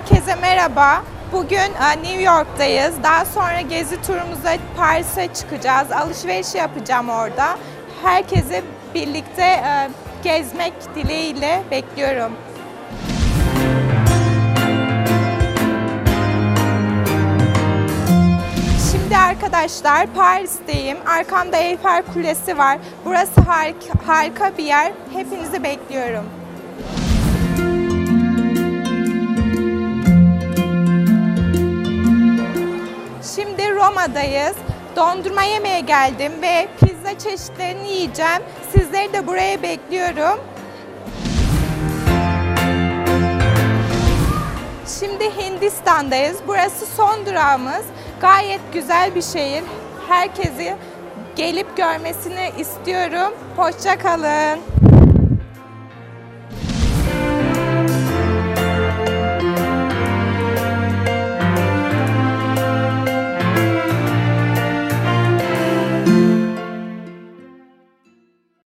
Herkese merhaba. Bugün e, New York'tayız. Daha sonra gezi turumuza Paris'e çıkacağız. Alışveriş yapacağım orada. Herkesi birlikte e, gezmek dileğiyle bekliyorum. Şimdi arkadaşlar Paris'teyim. Arkamda Eyfel Kulesi var. Burası harika, harika bir yer. Hepinizi bekliyorum. Şimdi Roma'dayız. Dondurma yemeye geldim ve pizza çeşitlerini yiyeceğim. Sizleri de buraya bekliyorum. Şimdi Hindistan'dayız. Burası son durağımız. Gayet güzel bir şehir. Herkesi gelip görmesini istiyorum. Hoşça kalın.